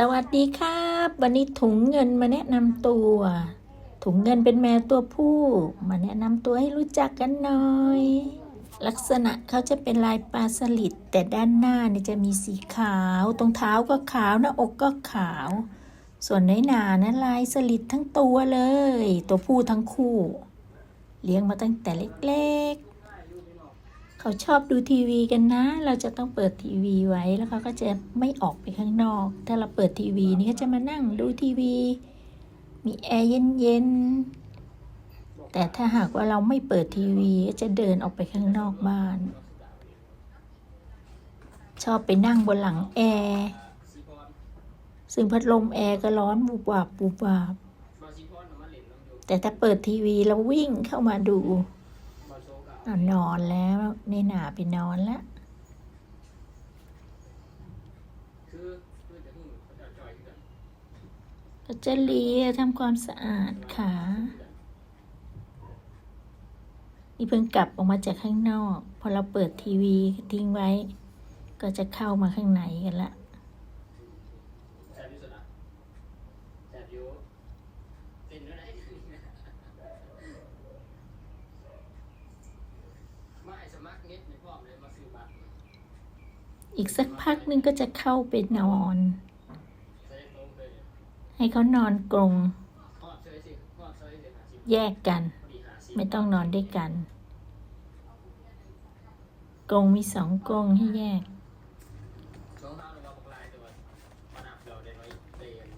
สวัสดีครับ วันนี้ถุงเงินมาแนะนำตัว ถุงเงินเป็นแมวตัวผู้ มาแนะนำตัวให้รู้จักกันหน่อย ลักษณะเขาจะเป็นลายปลาสลิดแต่ด้านหน้านี่จะมีสีขาว ตรงเท้าก็ขาวหน้าอกก็ขาว ส่วนในหนานะลายสลิดทั้งตัวเลย ตัวผู้ทั้งคู่ เลี้ยงมาตั้งแต่เล็กๆ เขาชอบดูทีวีกันนะ เราจะต้องเปิดทีวีไว้แล้วเขาก็จะไม่ออกไปข้างนอก ถ้าเราเปิดทีวีนี่ก็จะมานั่งดูทีวี มีแอร์เย็นๆ แต่ถ้าหากว่าเราไม่เปิดทีวีก็จะเดินออกไปข้างนอกบ้าน ชอบไปนั่งบนหลังแอร์ซึ่งพัดลมแอร์ก็ร้อนบูบวาบบูบวาบแต่ถ้าเปิดทีวีแล้ววิ่งเข้ามาดู อะนอนแล้วในหนาไปนอนแล้วก็จะเลียทำความสะอาดขานี่เพิ่งกลับออกมาจากข้างนอก พอเราเปิดทีวีทิ้งไว้ ก็จะเข้ามาข้างในกันละ แสบอยู่สุดอะแสบอยู่เต้นด้วยนะมาไอ้สมัครเน็ตในพร้อมเลยมาซื้อบัตร อีกสักพักนึงก็จะเข้าไปนอน ให้เขานอนกรงแยกกัน ไม่ต้องนอนด้วยกันกรงมีสองกรงให้แยก สองเท้าเลยว่าปกลายตัวมานับเราได้ไว้เรียน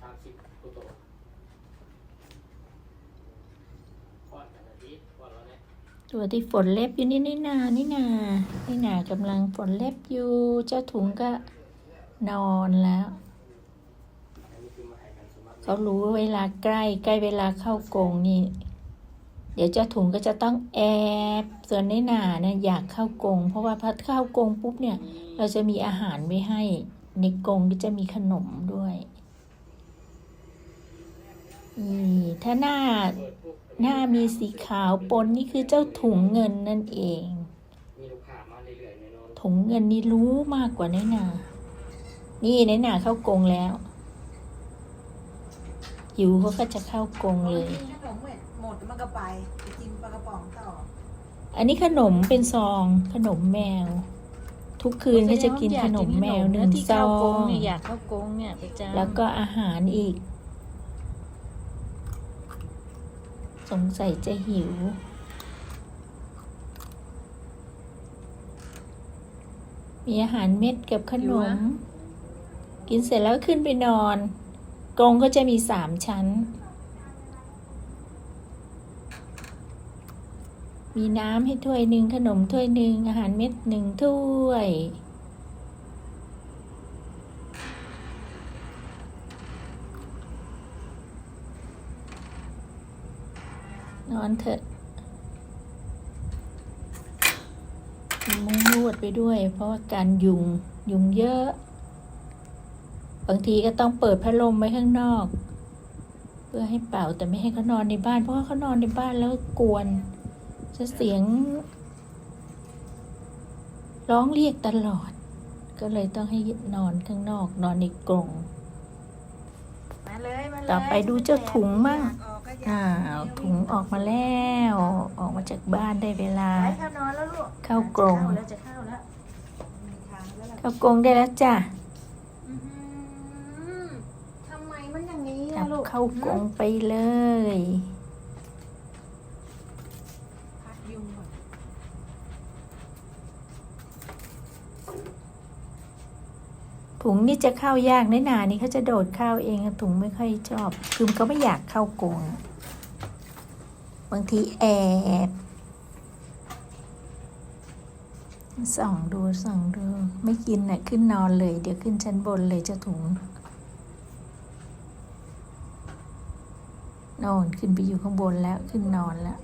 สามสิบตัวโตทอดกันอาทิตย์ทอดแล้วเนี่ย ตัวที่ฝนเล็บอยู่นี่นี่นานี่นานี่นากำลังฝนเล็บอยู่ เจ้าถุงก็นอนแล้วเขารู้เวลาใกล้ใกล้เวลาเข้ากรงนี่ เดี๋ยวเจ้าถุงก็จะต้องแอบส่วนในหนาเนี่ยอยากเข้ากรงเพราะว่าพัดเข้ากรงปุ๊บเนี่ย เราจะมีอาหารไว้ให้ในกรงก็จะมีขนมด้วยนี่ถ้าหน้า หน้ามีสีขาวปนนี่คือเจ้าถุงเงินนั่นเองมีลูกค้ามาเรื่อยๆแน่นอนถุงเงินนี่รู้มากกว่าในหนา นี่ในหนาเข้ากรงแล้วหิวเขาก็จะเข้ากรงเลยกินขนมหมดมันก็ไปไปกินปลากระป๋องต่อ อันนี้ขนมเป็นซองขนมแมว ทุกคืนก็จะกินขนมแมวหนึ่งที่ซเข้าอกรงงเนี่ยอยากเข้ากรงเนี่ยประจำแล้วก็อาหารอีก สงสัยจะหิว มีอาหารเม็ดกับขนม กินเสร็จแล้วขึ้นไปนอน กรงก็จะมีสามชั้น มีน้ำให้ถ้วยหนึ่งขนมถ้วยหนึ่งอาหารเม็ดหนึ่งถ้วย นอนเถอะมีมุ้งลวดไปด้วย เพราะว่าการยุงยุงเยอะ บางทีก็ต้องเปิดพัดลมไว้ข้างนอก เพื่อให้เป่าแต่ไม่ให้เขานอนในบ้าน เพราะว่าเขานอนในบ้านแล้วกวน จะเสียง ร้องเรียกตลอด ก็เลยต้องให้นอนข้างนอก นอนในกรงมาเลยมาเลยต่อไปดูเจ้าถุงมั่ง ออกก็อยาอ้าวถุงออกมาแล้ว ออกมาจากบ้านได้เวลา ไปเข้านอนแล้วลูกเข้ากรง เข้าแล้วจะเข้าแล้วมีทางแล้วล่ะเข้ากรงได้แล้วจ้ะอื้อหือทำไมมันอย่างนี้จัล่ะบลูกเข้ากรงไปเลย พัดยุงก่อน ถุงนี่จะเข้ายากในหนานี่เขาจะโดดเข้าเองถุงไม่ค่อยชอบ คือเขาไม่อยากเข้ากรงบางทีแอบส่องดูส่องดู ไม่กินน่ะขึ้นนอนเลย เดี๋ยวขึ้นชั้นบนเลยเจ้าถุงนอนขึ้นไปอยู่ข้างบนแล้วขึ้นนอนแล้ว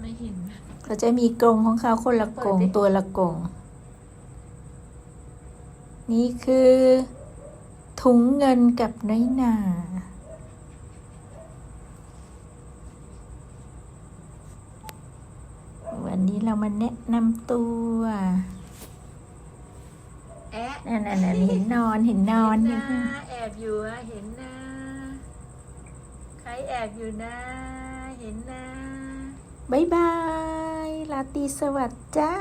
ไม่เห็นเขาจะมีกรงของเขาคนละกรงตัวละกรง นี่คือ ถุงเงินกับน้อยหนาวันนี้เรามาแนะนำตัวแอะนั่นนั่นนั่นเห็นนอนเห็นนอนเห็เห็นนนะแอบอยู่อะเห็นนะใครแอบอยู่นะ เห็นนะบายบายลาตรีสวัสดิ์จ้า